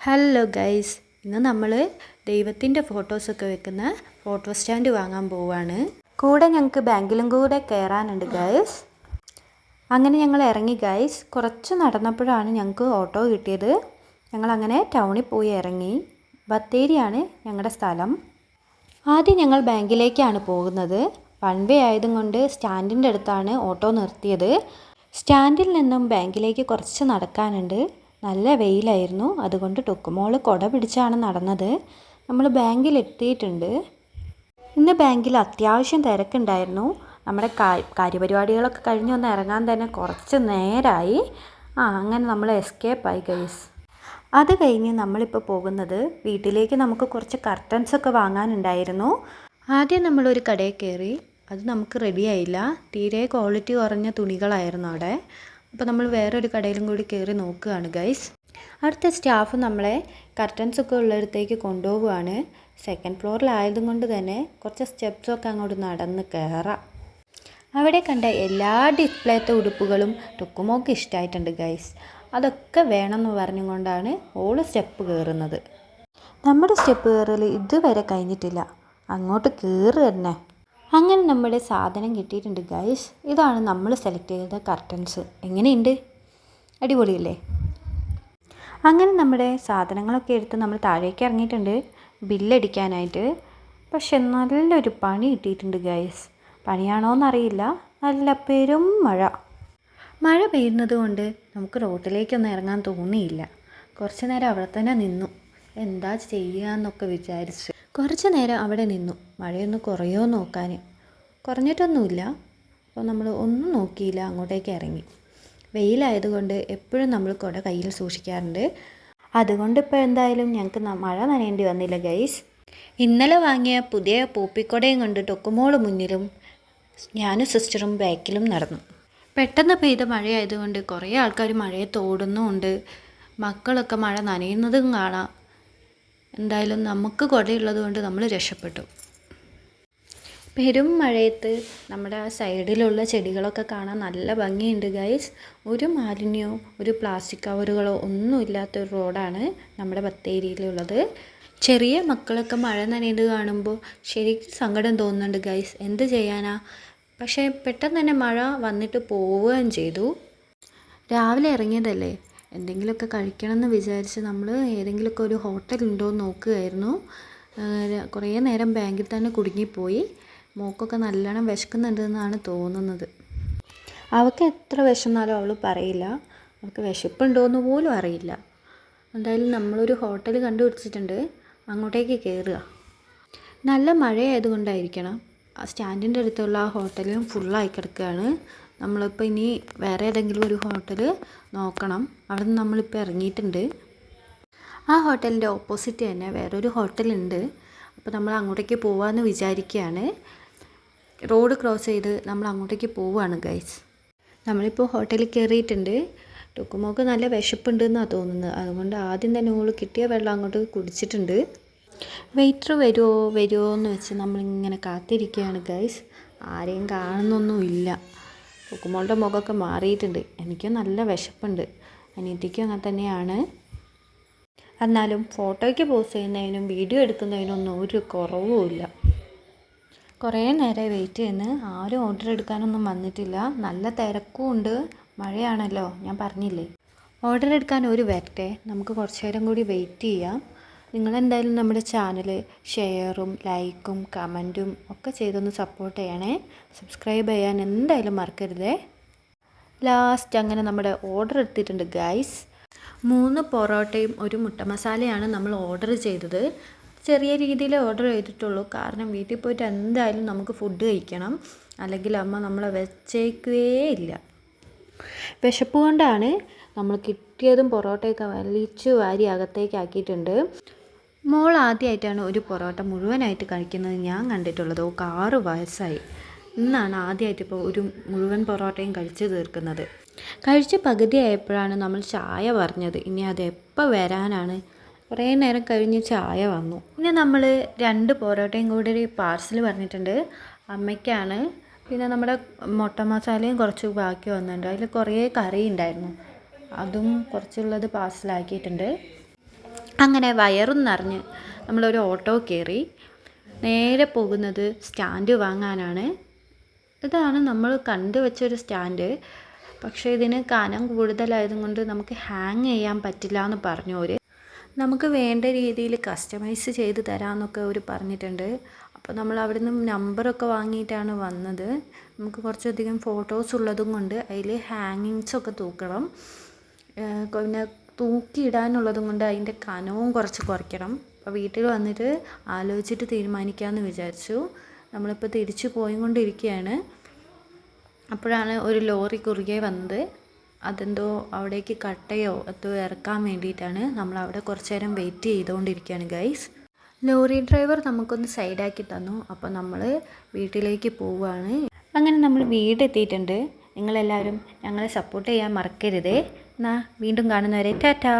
Hello guys ഇന്ന് നമ്മൾ ദൈവത്തിന്റെ ഫോട്ടോസൊക്കെ വെക്കുന്ന ഫോട്ടോ സ്റ്റാൻഡ് വാങ്ങാൻ പോവാണ്. കൂടെ ഞങ്ങൾക്ക് ബാങ്കിലും കൂടെ കയറാനുണ്ട് ഗൈസ് അങ്ങനെ ഞങ്ങൾ ഇറങ്ങി ഗൈസ് കുറച്ച് നടന്നപ്പോഴാണ് ഞങ്ങൾക്ക് ഓട്ടോ കിട്ടിയത്. ഞങ്ങൾ അങ്ങനെ ടൗണിൽ പോയി ഇറങ്ങി. ബത്തേരിയാണ് ഞങ്ങളുടെ സ്ഥലം. ആദ്യം ഞങ്ങൾ ബാങ്കിലേക്കാണ് പോകുന്നത്. വൺ വേ ആയതും കൊണ്ട് സ്റ്റാൻഡിന്റെ അടുത്താണ് ഓട്ടോ നിർത്തിയത്. സ്റ്റാൻഡിൽ നിന്നും ബാങ്കിലേക്ക് കുറച്ച് നടക്കാനുണ്ട്. നല്ല വെയിലായിരുന്നു. അതുകൊണ്ട് ടൊക്കുമോൾ കുട പിടിച്ചാണ് നടന്നത്. നമ്മൾ ബാങ്കിൽ എത്തിയിട്ടുണ്ട്. ഇന്ന് ബാങ്കിൽ അത്യാവശ്യം തിരക്കുണ്ടായിരുന്നു. നമ്മുടെ കാര്യപരിപാടികളൊക്കെ കഴിഞ്ഞ് ഒന്ന് ഇറങ്ങാൻ തന്നെ കുറച്ച് നേരമായി ആ അങ്ങനെ നമ്മൾ എസ്കേപ്പായി ഗൈസ് അത് കഴിഞ്ഞ് നമ്മളിപ്പോൾ പോകുന്നത് വീട്ടിലേക്ക് നമുക്ക് കുറച്ച് കർട്ടൻസ് ഒക്കെ വാങ്ങാനുണ്ടായിരുന്നു. ആദ്യം നമ്മളൊരു കടയിൽ കയറി. അത് നമുക്ക് റെഡിയായില്ല തീരെ ക്വാളിറ്റി കുറഞ്ഞ തുണികളായിരുന്നു അവിടെ. അപ്പോൾ നമ്മൾ വേറൊരു കടയിലും കൂടി കയറി നോക്കുകയാണ് ഗൈസ് അടുത്ത സ്റ്റാഫ് നമ്മളെ കർട്ടൻസ് ഒക്കെ ഉള്ളിടത്തേക്ക് കൊണ്ടുപോവുകയാണ്. സെക്കൻഡ് ഫ്ലോറിലായതും കൊണ്ട് തന്നെ കുറച്ച് സ്റ്റെപ്സൊക്കെ അങ്ങോട്ട് നടന്ന് കയറാം അവിടെ കണ്ട എല്ലാ ഡിസ്പ്ലേത്തെ ഉടുപ്പുകളും ടുക്കുമോക്ക് ഇഷ്ടമായിട്ടുണ്ട് ഗൈസ് അതൊക്കെ വേണമെന്ന് പറഞ്ഞുകൊണ്ടാണ് ഓൾ സ്റ്റെപ്പ് കയറുന്നത് നമ്മുടെ സ്റ്റെപ്പ് കയറൽ ഇതുവരെ കഴിഞ്ഞിട്ടില്ല. അങ്ങോട്ട് കയറ് തന്നെ. അങ്ങനെ നമ്മുടെ സാധനം കിട്ടിയിട്ടുണ്ട് ഗൈസ് ഇതാണ് നമ്മൾ സെലക്ട് ചെയ്ത കർട്ടൻസ് എങ്ങനെയുണ്ട്? അടിപൊളിയല്ലേ? അങ്ങനെ നമ്മുടെ സാധനങ്ങളൊക്കെ എടുത്ത് നമ്മൾ താഴേക്ക് ഇറങ്ങിയിട്ടുണ്ട് ബില്ലടിക്കാനായിട്ട്. പക്ഷെ നല്ലൊരു പണി കിട്ടിയിട്ടുണ്ട് ഗൈസ് പണിയാണോന്നറിയില്ല. നല്ല പെരും മഴ. മഴ പെയ്യുന്നത് കൊണ്ട് നമുക്ക് റോട്ടിലേക്കൊന്നും ഇറങ്ങാൻ തോന്നിയില്ല. കുറച്ച് നേരം അവിടെ തന്നെ നിന്നു. എന്താ ചെയ്യുക എന്നൊക്കെ വിചാരിച്ച്. കുറച്ച് നേരം അവിടെ നിന്നു. മഴയൊന്ന് കുറയോ നോക്കാൻ കുറഞ്ഞിട്ടൊന്നുമില്ല. അപ്പോൾ നമ്മൾ ഒന്നും നോക്കിയില്ല. അങ്ങോട്ടേക്ക് ഇറങ്ങി. വെയിലായതുകൊണ്ട് എപ്പോഴും നമ്മൾ കുട കയ്യിൽ സൂക്ഷിക്കാറുണ്ട്. അതുകൊണ്ട് ഇപ്പോൾ എന്തായാലും ഞങ്ങൾക്ക് മഴ നനയേണ്ടി വന്നില്ല ഗൈസ് ഇന്നലെ വാങ്ങിയ പുതിയ പൂപ്പിക്കൊടയും കൊണ്ട് ടൊക്കുമോൾ മുന്നിലും ഞാനും സിസ്റ്ററും ബാക്കിലും നടന്നു. പെട്ടെന്ന് പെയ്ത മഴയായതുകൊണ്ട് കുറേ ആൾക്കാർ മഴയെ തോടുന്നുമുണ്ട്. മക്കളൊക്കെ മഴ നനയുന്നതും കാണാം. എന്തായാലും നമുക്ക് കുടയുള്ളത് കൊണ്ട് നമ്മൾ രക്ഷപ്പെട്ടു. പെരും മഴയത്ത് നമ്മുടെ ആ സൈഡിലുള്ള ചെടികളൊക്കെ കാണാൻ നല്ല ഭംഗിയുണ്ട് ഗൈസ് ഒരു മാലിന്യമോ ഒരു പ്ലാസ്റ്റിക് കവറുകളോ ഒന്നുമില്ലാത്തൊരു റോഡാണ് നമ്മുടെ ബത്തേരിയിലുള്ളത്. ചെറിയ മക്കളൊക്കെ മഴ നനയുന്നത് കാണുമ്പോൾ ശരിക്കും സങ്കടം തോന്നുന്നുണ്ട് ഗൈസ് എന്ത് ചെയ്യാനാ? പക്ഷേ പെട്ടെന്ന് തന്നെ മഴ വന്നിട്ട് പോവുകയും ചെയ്തു. രാവിലെ ഇറങ്ങിയതല്ലേ? എന്തെങ്കിലുമൊക്കെ കഴിക്കണം എന്ന് വിചാരിച്ച് നമ്മൾ ഏതെങ്കിലുമൊക്കെ ഒരു ഹോട്ടൽ ഉണ്ടോ എന്ന് നോക്കുകയായിരുന്നു. കുറേ നേരം ബാങ്കിൽ തന്നെ കുടുങ്ങിപ്പോയി. മോക്കൊക്കെ നല്ലോണം വിശക്കുന്നുണ്ടെന്നാണ് തോന്നുന്നത്. അവൾക്ക് എത്ര വിശന്നാലും അവൾ പറയില്ല. അവൾക്ക് വിശപ്പുണ്ടോയെന്ന് പോലും അറിയില്ല. എന്തായാലും നമ്മളൊരു ഹോട്ടൽ കണ്ടുപിടിച്ചിട്ടുണ്ട്. അങ്ങോട്ടേക്ക് കയറുക. നല്ല മഴയായതുകൊണ്ടായിരിക്കണം. സ്റ്റാൻഡിന്റെ അടുത്തുള്ള ആ ഹോട്ടലും ഫുള്ളായി കിടക്കുകയാണ്. നമ്മളിപ്പോൾ ഇനി വേറെ ഏതെങ്കിലും ഒരു ഹോട്ടൽ നോക്കണം. അവിടെ നിന്ന് നമ്മളിപ്പോൾ ഇറങ്ങിയിട്ടുണ്ട്. ആ ഹോട്ടലിന്റെ ഓപ്പോസിറ്റ് തന്നെ വേറൊരു ഹോട്ടലുണ്ട്. അപ്പോൾ നമ്മൾ അങ്ങോട്ടേക്ക് പോവാമെന്ന് വിചാരിക്കുകയാണ് റോഡ് ക്രോസ് ചെയ്ത് നമ്മൾ അങ്ങോട്ടേക്ക് പോവുകയാണ് ഗൈസ് നമ്മളിപ്പോൾ ഹോട്ടലിൽ കയറിയിട്ടുണ്ട് ടുക്കുമോക്ക് നല്ല വിശപ്പുണ്ട് എന്നാണ് തോന്നുന്നത്. അതുകൊണ്ട് ആദ്യം തന്നെ ഓൾ കിട്ടിയ വെള്ളം അങ്ങോട്ട് കുടിച്ചിട്ടുണ്ട്. വെയിറ്റർ വരുമോ വരുമോ എന്ന് വെച്ച് നമ്മളിങ്ങനെ കാത്തിരിക്കുകയാണ് ഗൈസ് ആരെയും കാണുന്നൊന്നുമില്ല. ടുക്കുമോളുടെ മുഖമൊക്കെ മാറിയിട്ടുണ്ട്. എനിക്ക് നല്ല വിശപ്പുണ്ട്. അനിയത്തിക്കും അങ്ങനെ തന്നെയാണ്. എന്നാലും ഫോട്ടോയ്ക്ക് പോസ്റ്റ് ചെയ്യുന്നതിനും വീഡിയോ എടുക്കുന്നതിനൊന്നും ഒരു കുറവുമില്ല കുറേ നേരം വെയിറ്റ് ചെയ്യുന്നു. ആരും ഓർഡർ എടുക്കാനൊന്നും വന്നിട്ടില്ല. നല്ല തിരക്കും ഉണ്ട്. മഴയാണല്ലോ. ഞാൻ പറഞ്ഞില്ലേ? ഓർഡർ എടുക്കാൻ ഒരു വരട്ടെ. നമുക്ക് കുറച്ച് നേരം കൂടി വെയിറ്റ് ചെയ്യാം. നിങ്ങളെന്തായാലും നമ്മുടെ ചാനൽ ഷെയറും ലൈക്കും കമന്റും ഒക്കെ ചെയ്തൊന്ന് സപ്പോർട്ട് ചെയ്യണേ. സബ്സ്ക്രൈബ് ചെയ്യാൻ എന്തായാലും മറക്കരുതേ. ലാസ്റ്റ് അങ്ങനെ നമ്മുടെ ഓർഡർ എടുത്തിട്ടുണ്ട് ഗൈസ് മൂന്ന് പൊറോട്ടയും ഒരു മുട്ട മസാലയാണ് നമ്മൾ ഓർഡർ ചെയ്തത്. ചെറിയ രീതിയിൽ ഓർഡർ ചെയ്തിട്ടുള്ളൂ. കാരണം വീട്ടിൽ പോയിട്ട് എന്തായാലും നമുക്ക് ഫുഡ് കഴിക്കണം. അല്ലെങ്കിൽ അമ്മ നമ്മളെ വെച്ചേക്കേ ഇല്ല. വിശപ്പ് കൊണ്ടാണ് നമ്മൾ കിട്ടിയതും പൊറോട്ടയൊക്കെ വലിച്ചു വാരി അകത്തേക്ക് ആക്കിയിട്ടുണ്ട്. മോൾ ആദ്യമായിട്ടാണ് ഒരു പൊറോട്ട മുഴുവനായിട്ട് കഴിക്കുന്നത് ഞാൻ കണ്ടിട്ടുള്ളത്. ഓക്ക് ആറ് വയസ്സായി. ഇന്നാണ് ആദ്യമായിട്ട് ഇപ്പോൾ ഒരു മുഴുവൻ പൊറോട്ടയും കഴിച്ചു തീർക്കുന്നത്. കഴിച്ച് പകുതി ആയപ്പോഴാണ് നമ്മൾ ചായ പറഞ്ഞത്. ഇനി അത് എപ്പോൾ വരാനാണ്? കുറേ നേരം കഴിഞ്ഞ് ചായ വന്നു. പിന്നെ നമ്മൾ രണ്ട് പൊറോട്ടയും കൂടി ഒരു പാർസൽ പറഞ്ഞിട്ടുണ്ട്. അമ്മയ്ക്കാണ്. പിന്നെ നമ്മുടെ മുട്ട മസാലയും കുറച്ച് ബാക്കി വന്നിട്ടുണ്ട്. അതിൽ കുറേ കറി ഉണ്ടായിരുന്നു. അതും കുറച്ചുള്ളത് പാർസലാക്കിയിട്ടുണ്ട്. അങ്ങനെ വയറും നിറഞ്ഞ് നമ്മളൊരു ഓട്ടോ കയറി നേരെ പോകുന്നത് സ്റ്റാൻഡ് വാങ്ങാനാണ്. ഇതാണ് നമ്മൾ കണ്ടു വെച്ചൊരു സ്റ്റാൻഡ്. പക്ഷേ ഇതിന് കനം കൂടുതലായതുകൊണ്ട് നമുക്ക് ഹാങ് ചെയ്യാൻ പറ്റില്ല എന്ന് പറഞ്ഞു അവർ നമുക്ക് വേണ്ട രീതിയിൽ കസ്റ്റമൈസ് ചെയ്ത് തരാമെന്നൊക്കെ അവർ പറഞ്ഞിട്ടുണ്ട്. അപ്പോൾ നമ്മൾ അവിടെ നിന്ന് നമ്പറൊക്കെ വാങ്ങിയിട്ടാണ് വന്നത്. നമുക്ക് കുറച്ചധികം ഫോട്ടോസ് ഉള്ളതും കൊണ്ട് അതിൽ ഹാങ്ങിങ്സൊക്കെ തൂക്കണം. പിന്നെ തൂക്കിയിടാനുള്ളതും കൊണ്ട് അതിന്റെ കനവും കുറച്ച് കുറയ്ക്കണം. അപ്പോൾ വീട്ടിൽ വന്നിട്ട് ആലോചിച്ചിട്ട് തീരുമാനിക്കാമെന്ന് വിചാരിച്ചു. നമ്മളിപ്പോൾ തിരിച്ചു പോയിക്കൊണ്ടിരിക്കുകയാണ്. അപ്പോഴാണ് ഒരു ലോറി കുറുകെ വന്നത്. അതെന്തോ അവിടേക്ക് കട്ടയോ എന്തോ ഇറക്കാൻ വേണ്ടിയിട്ടാണ് നമ്മൾ അവിടെ കുറച്ച് നേരം വെയിറ്റ് ചെയ്തുകൊണ്ടിരിക്കുകയാണ് ഗൈസ് ലോറി ഡ്രൈവർ നമുക്കൊന്ന് സൈഡാക്കി തന്നു. അപ്പോൾ നമ്മൾ വീട്ടിലേക്ക് പോവുകയാണ്. അങ്ങനെ നമ്മൾ വീടെത്തിയിട്ടുണ്ട്. നിങ്ങളെല്ലാവരും ഞങ്ങളെ സപ്പോർട്ട് ചെയ്യാൻ മറക്കരുതേ. വീണ്ടും കാണുന്നവരെ ടാറ്റാ.